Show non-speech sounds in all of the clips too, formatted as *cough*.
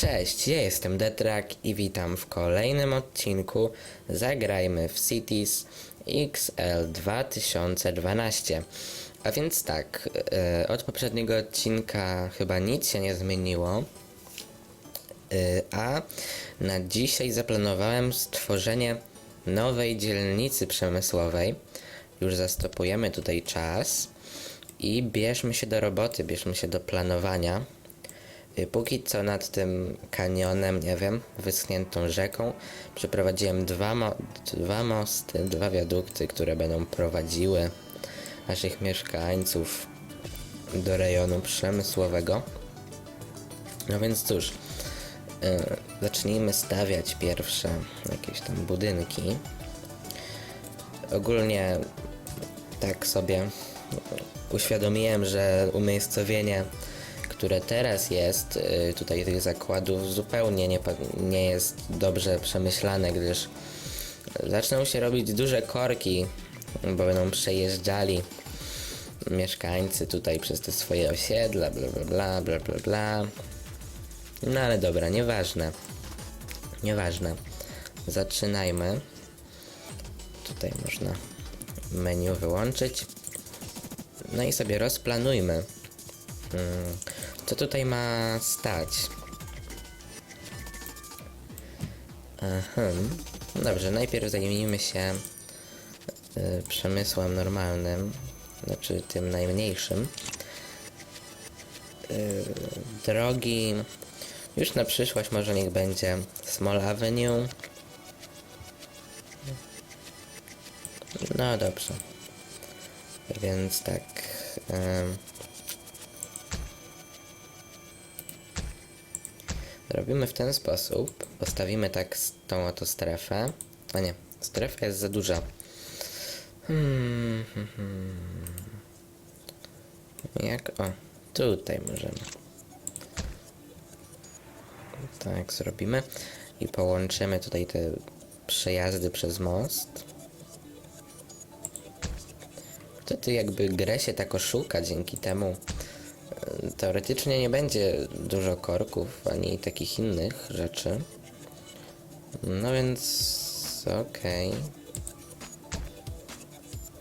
Cześć, ja jestem Detrak i witam w kolejnym odcinku Zagrajmy w Cities XL 2012. A więc tak, e, od poprzedniego odcinka chyba nic się nie zmieniło, e, a na dzisiaj zaplanowałem stworzenie nowej dzielnicy przemysłowej. Już zastopujemy tutaj czas i bierzmy się do roboty, bierzmy się do planowania. Y, Póki co nad tym kanionem, nie wiem, wyschniętą rzeką, przeprowadziłem dwa, mo dwa mosty, dwa wiadukty, które będą prowadziły naszych mieszkańców do rejonu przemysłowego. No więc cóż, y, zacznijmy stawiać pierwsze jakieś tam budynki. Ogólnie tak sobie uświadomiłem, że umiejscowienie, które teraz jest y, tutaj tych zakładów zupełnie nie, nie jest dobrze przemyślane, gdyż zaczną się robić duże korki, bo będą przejeżdżali mieszkańcy tutaj przez te swoje osiedla, bla bla bla bla bla bla. No ale dobra, nieważne. Nieważne. Zaczynajmy. Tutaj można menu wyłączyć. No i sobie rozplanujmy. Co tutaj ma stać? Aha. Dobrze, najpierw zajmijmy się y, przemysłem normalnym, znaczy tym najmniejszym. Y, drogi, już na przyszłość może niech będzie Small Avenue. No dobrze. Więc tak. em, Robimy w ten sposób. Postawimy tak tą oto strefę. A nie, strefa jest za duża. Hmm, hmm, hmm. Jak? O, tutaj możemy. Tak zrobimy. I połączymy tutaj te przejazdy przez most. Wtedy jakby grę się tak oszuka dzięki temu. Teoretycznie nie będzie dużo korków ani takich innych rzeczy. No więc okej.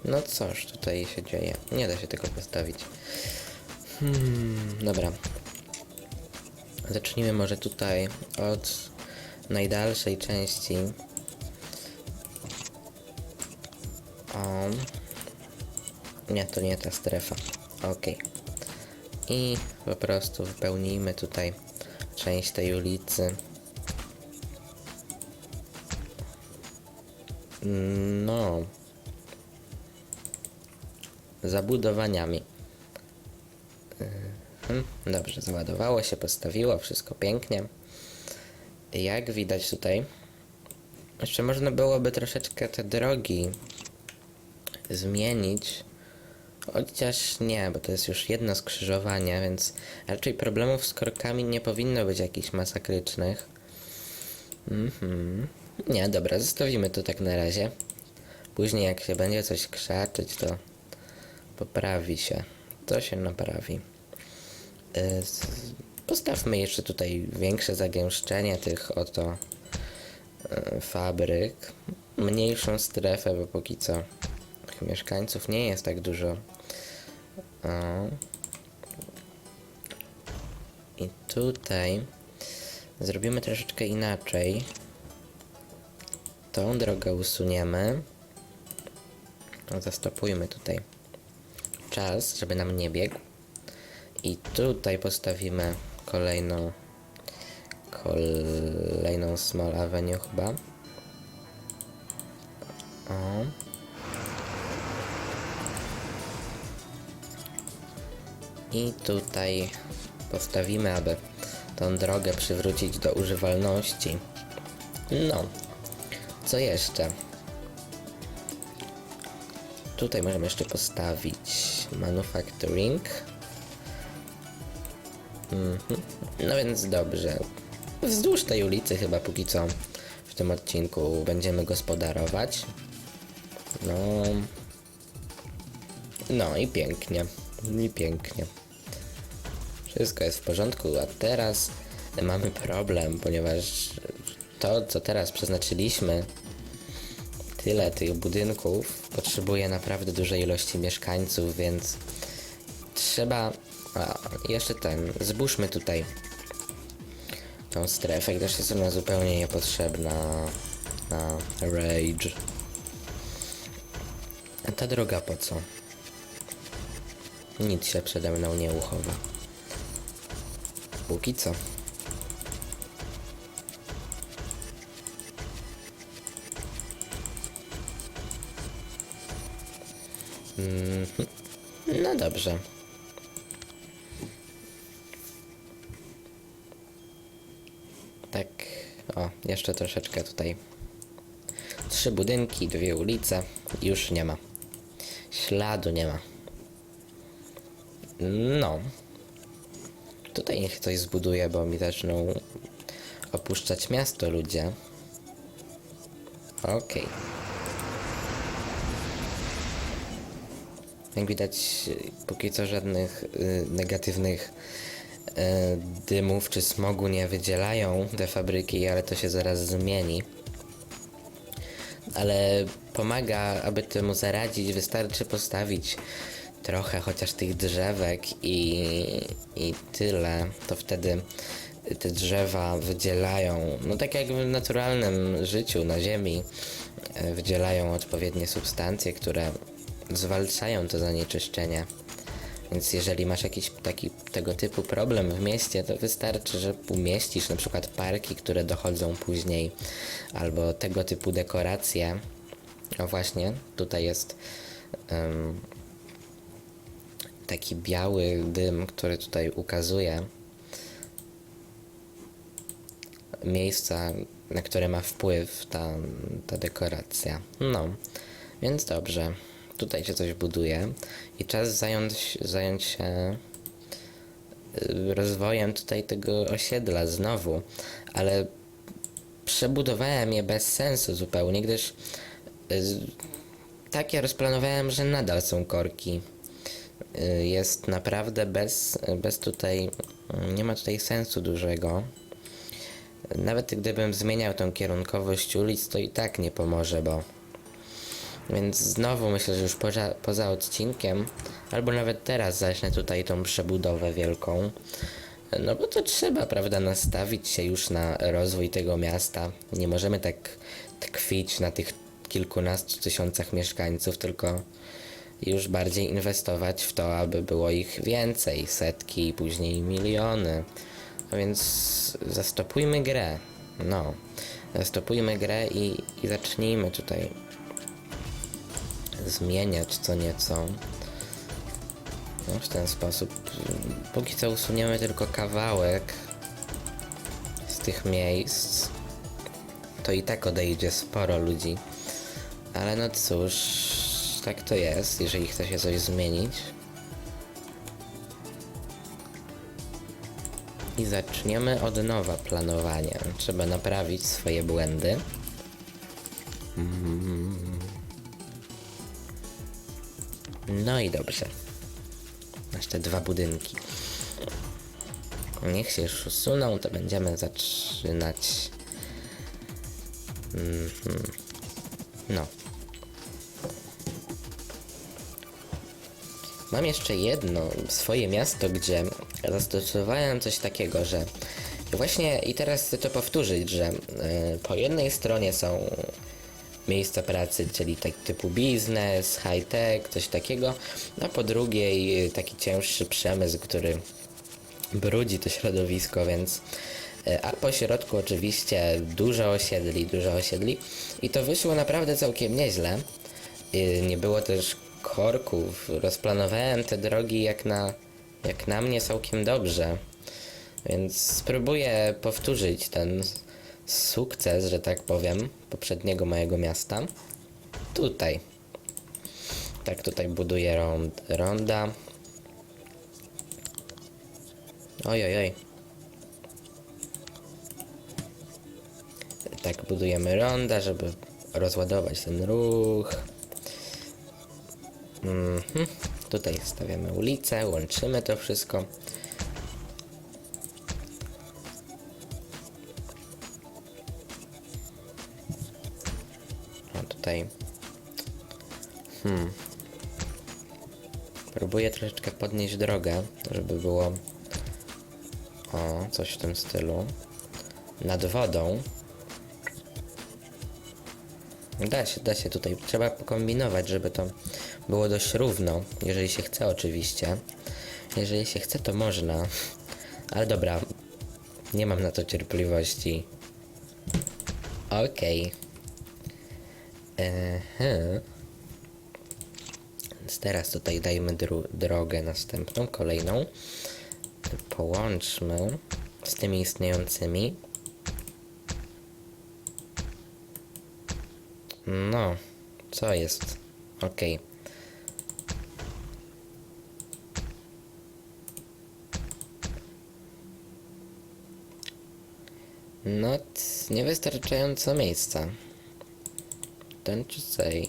No cóż tutaj się dzieje? Nie da się tego postawić. Hmm, dobra. Zacznijmy może tutaj od najdalszej części. O. Nie, to nie ta strefa. Ok. I po prostu wypełnijmy tutaj część tej ulicy. No. Zabudowaniami. Mhm, Dobrze, załadowało się, postawiło, wszystko pięknie. Jak widać tutaj, jeszcze można byłoby troszeczkę te drogi zmienić. Chociaż nie, bo to jest już jedno skrzyżowanie, więc raczej problemów z korkami nie powinno być jakichś masakrycznych. Mhm. Nie, dobra, zostawimy to tak na razie. Później jak się będzie coś krzaczyć, to poprawi się. To się naprawi. Y, Postawmy jeszcze tutaj większe zagęszczenie tych oto y, fabryk. Mniejszą strefę, bo póki co tych mieszkańców nie jest tak dużo. O. I tutaj zrobimy troszeczkę inaczej. Tą drogę usuniemy. Zastopujmy tutaj czas, żeby nam nie biegł. I tutaj postawimy kolejną kolejną Small Avenue chyba. O. I tutaj postawimy, aby tą drogę przywrócić do używalności. No, co jeszcze? Tutaj możemy jeszcze postawić manufacturing. Mhm. No więc dobrze. Wzdłuż tej ulicy chyba póki co w tym odcinku będziemy gospodarować. No. No i pięknie. I pięknie. Wszystko jest w porządku, a teraz mamy problem, ponieważ to, co teraz przeznaczyliśmy, tyle tych budynków, potrzebuje naprawdę dużej ilości mieszkańców, więc trzeba. A, jeszcze ten. Zbóżmy tutaj tą strefę, gdyż jest ona zupełnie niepotrzebna na Rage. A ta droga po co? Nic się przede mną nie uchowa. Póki co. Mhm. No dobrze. Tak, o, jeszcze troszeczkę tutaj. Trzy budynki, dwie ulice, już nie ma. Śladu nie ma. No. Tutaj niech ktoś zbuduje, bo mi zaczną opuszczać miasto ludzie. Okej. Jak widać, póki co żadnych y, negatywnych y, dymów czy smogu nie wydzielają te fabryki, ale to się zaraz zmieni. Ale pomaga, aby temu zaradzić, wystarczy postawić trochę chociaż tych drzewek i, i tyle. To wtedy te drzewa wydzielają, no tak jak w naturalnym życiu na Ziemi, e, wydzielają odpowiednie substancje, które zwalczają to zanieczyszczenie. Więc jeżeli masz jakiś taki tego typu problem w mieście, to wystarczy, że umieścisz na przykład parki, które dochodzą później, albo tego typu dekoracje. No właśnie, tutaj jest em, taki biały dym, który tutaj ukazuje miejsca, na które ma wpływ ta, ta dekoracja. No, więc dobrze. Tutaj się coś buduje i czas zająć, zająć się y, rozwojem tutaj tego osiedla znowu, ale przebudowałem je bez sensu zupełnie, gdyż y, tak ja rozplanowałem, że nadal są korki. Y, Jest naprawdę bez, bez tutaj, nie ma tutaj sensu dużego. Nawet gdybym zmieniał tą kierunkowość ulic, to i tak nie pomoże, bo więc znowu myślę, że już poza, poza odcinkiem, albo nawet teraz zacznę tutaj tą przebudowę wielką. No bo to trzeba, prawda, nastawić się już na rozwój tego miasta. Nie możemy tak tkwić na tych kilkunastu tysiącach mieszkańców, tylko już bardziej inwestować w to, aby było ich więcej, setki, później miliony. A więc zastopujmy grę. No, zastopujmy grę i, i zacznijmy tutaj zmieniać co nieco. No, w ten sposób. Póki co usuniemy tylko kawałek z tych miejsc. To i tak odejdzie sporo ludzi. Ale no cóż, tak to jest, jeżeli chce się coś zmienić. I zaczniemy od nowa planowanie. Trzeba naprawić swoje błędy. No i dobrze. Masz te dwa budynki. Niech się już usuną, to będziemy zaczynać. Mhm. No. Mam jeszcze jedno swoje miasto, gdzie zastosowałem coś takiego, że właśnie i teraz chcę to powtórzyć, że y, po jednej stronie są miejsca pracy, czyli tak typu biznes, high-tech, coś takiego, a po drugiej y, taki cięższy przemysł, który brudzi to środowisko, więc y, a po środku oczywiście dużo osiedli, dużo osiedli i to wyszło naprawdę całkiem nieźle. Nie było też korków, rozplanowałem te drogi jak na, jak na mnie całkiem dobrze, więc spróbuję powtórzyć ten sukces, że tak powiem, poprzedniego mojego miasta. Tutaj. Tak, tutaj buduję rond, ronda. Oj, oj, oj. Tak, budujemy ronda, żeby rozładować ten ruch. Mhm. Tutaj stawiamy ulicę, łączymy to wszystko. A tutaj... Hmm. Próbuję troszeczkę podnieść drogę, żeby było... O, coś w tym stylu. Nad wodą. Da się, da się tutaj. Trzeba pokombinować, żeby to było dość równo. Jeżeli się chce, oczywiście. Jeżeli się chce, to można. Ale dobra, nie mam na to cierpliwości. Okej. Ehe. Więc teraz tutaj dajmy drogę następną, kolejną. Połączmy z tymi istniejącymi. No, co jest? Okej. No, niewystarczająco miejsca. Ten czy say.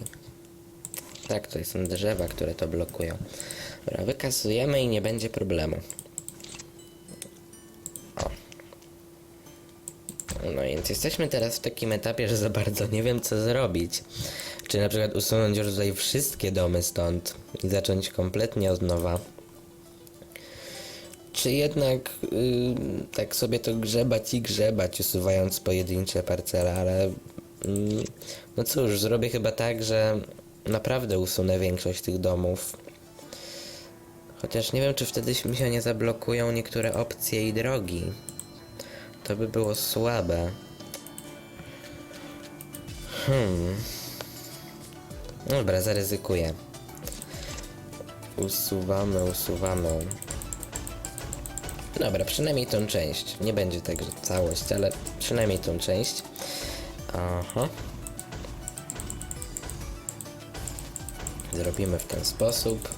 Tak, to są drzewa, które to blokują. Dobra, wykasujemy i nie będzie problemu. O. No więc jesteśmy teraz w takim etapie, że za bardzo nie wiem co zrobić. Czy na przykład usunąć już tutaj wszystkie domy stąd i zacząć kompletnie od nowa. Czy jednak y, tak sobie to grzebać i grzebać, usuwając pojedyncze parcele, ale mm, no cóż, zrobię chyba tak, że naprawdę usunę większość tych domów. Chociaż nie wiem, czy wtedy mi się nie zablokują niektóre opcje i drogi. To by było słabe. Hmm. Dobra, zaryzykuję. Usuwamy, usuwamy. Dobra, przynajmniej tą część. Nie będzie tak, że całość, ale przynajmniej tą część. Aha. Zrobimy w ten sposób.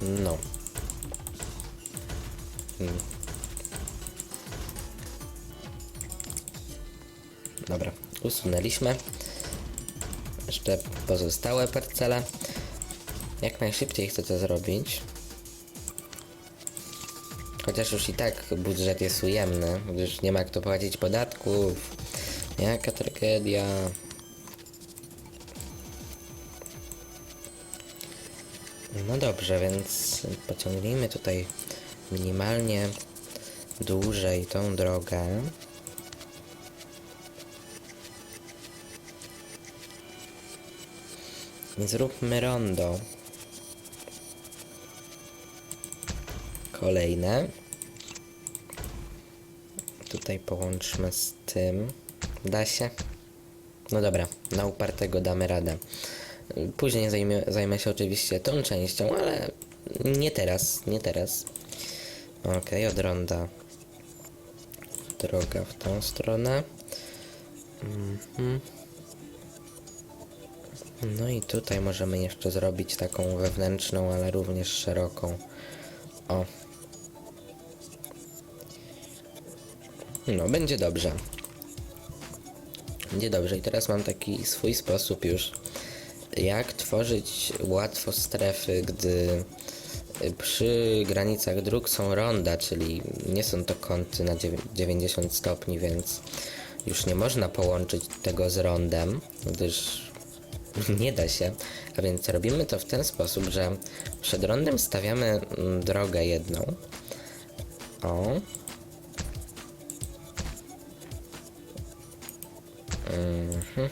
No. Hmm. Dobra, usunęliśmy. Jeszcze pozostałe parcele. Jak najszybciej chcę to zrobić. Chociaż już i tak budżet jest ujemny, gdyż nie ma kto płacić podatków. Jaka tragedia. No dobrze, więc pociągnijmy tutaj minimalnie dłużej tą drogę. Zróbmy rondo. Kolejne. Tutaj połączmy z tym. Da się? No dobra, na upartego damy radę. Później zajmie, zajmę się oczywiście tą częścią, ale nie teraz, nie teraz. Okej, od ronda. Droga w tą stronę. Mhm. No i tutaj możemy jeszcze zrobić taką wewnętrzną, ale również szeroką. O. No, będzie dobrze. Będzie dobrze. I teraz mam taki swój sposób już, jak tworzyć łatwo strefy, gdy y, przy granicach dróg są ronda, czyli nie są to kąty na dziewię- 90 stopni, więc już nie można połączyć tego z rondem, gdyż *laughs* nie da się. A więc robimy to w ten sposób, że przed rondem stawiamy mm, drogę jedną. O. Mhm.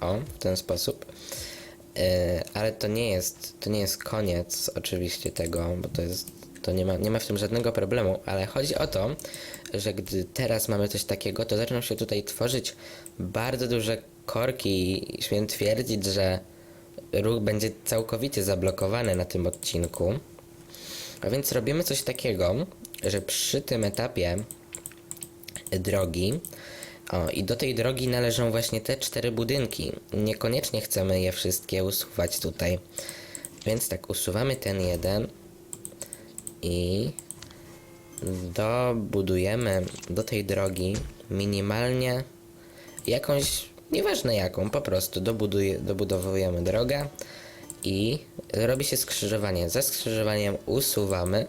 O, w ten sposób. E, ale to nie jest, to nie jest koniec oczywiście tego, bo to jest, to nie ma, nie ma w tym żadnego problemu, ale chodzi o to, że gdy teraz mamy coś takiego, to zaczną się tutaj tworzyć bardzo duże korki i śmiem twierdzić, że ruch będzie całkowicie zablokowany na tym odcinku. A więc robimy coś takiego, że przy tym etapie drogi. O, i do tej drogi należą właśnie te cztery budynki. Niekoniecznie chcemy je wszystkie usuwać tutaj. Więc tak, usuwamy ten jeden i dobudujemy do tej drogi minimalnie jakąś, nieważne jaką, po prostu dobudowujemy drogę i robi się skrzyżowanie. Ze skrzyżowaniem usuwamy.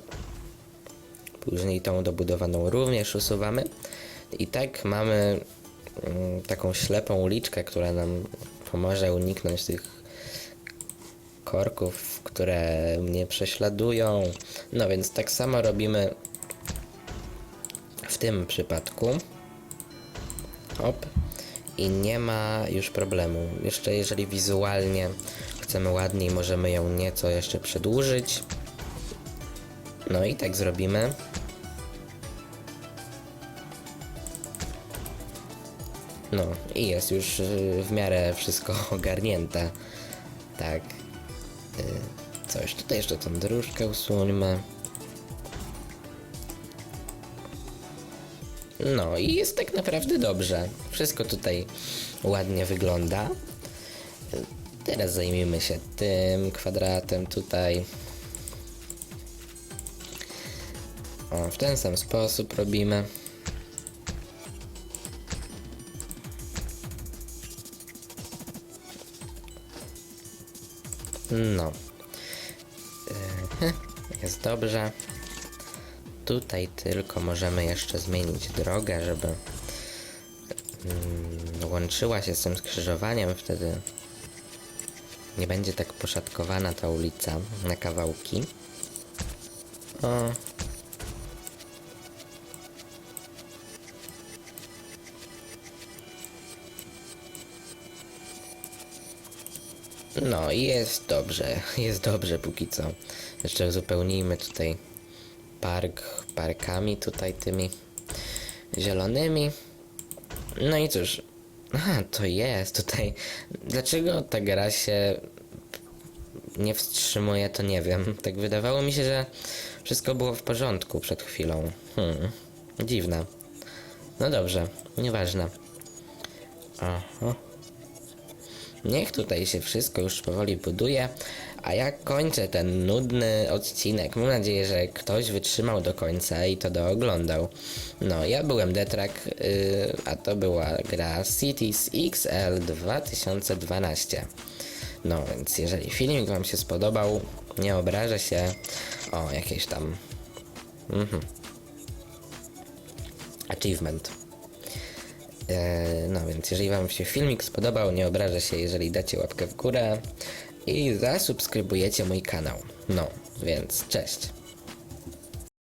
Później tą dobudowaną również usuwamy. I tak mamy mm, taką ślepą uliczkę, która nam pomoże uniknąć tych korków, które mnie prześladują. No więc tak samo robimy w tym przypadku. Hop. I nie ma już problemu. Jeszcze jeżeli wizualnie chcemy ładniej, możemy ją nieco jeszcze przedłużyć. No i tak zrobimy. No i jest już y, w miarę wszystko *laughs* ogarnięte. Tak. Y, Coś, tutaj jeszcze tą dróżkę usuńmy. No i jest tak naprawdę dobrze. Wszystko tutaj ładnie wygląda. Teraz zajmiemy się tym kwadratem tutaj. O, w ten sam sposób robimy. No. E, *laughs* Jest dobrze. Tutaj tylko możemy jeszcze zmienić drogę, żeby mm, łączyła się z tym skrzyżowaniem, wtedy nie będzie tak poszatkowana ta ulica na kawałki. O. No jest dobrze, *laughs* jest dobrze póki co. Jeszcze uzupełnijmy tutaj park parkami tutaj tymi zielonymi. No i cóż, aha, to jest tutaj. Dlaczego ta gra się nie wstrzymuje, to nie wiem. Tak wydawało mi się, że wszystko było w porządku przed chwilą. Hmm, dziwne. No dobrze, nieważne. Aha. Niech tutaj się wszystko już powoli buduje, a ja kończę ten nudny odcinek. Mam nadzieję, że ktoś wytrzymał do końca i to dooglądał. No, ja byłem Detrak, yy, a to była gra Cities XL 2012. No, więc jeżeli filmik Wam się spodobał, nie obrażę się o jakieś tam... Mhm. Achievement. E, No więc jeżeli Wam się filmik spodobał, nie obrażę się, jeżeli dacie łapkę w górę i zasubskrybujecie mój kanał. No, więc cześć.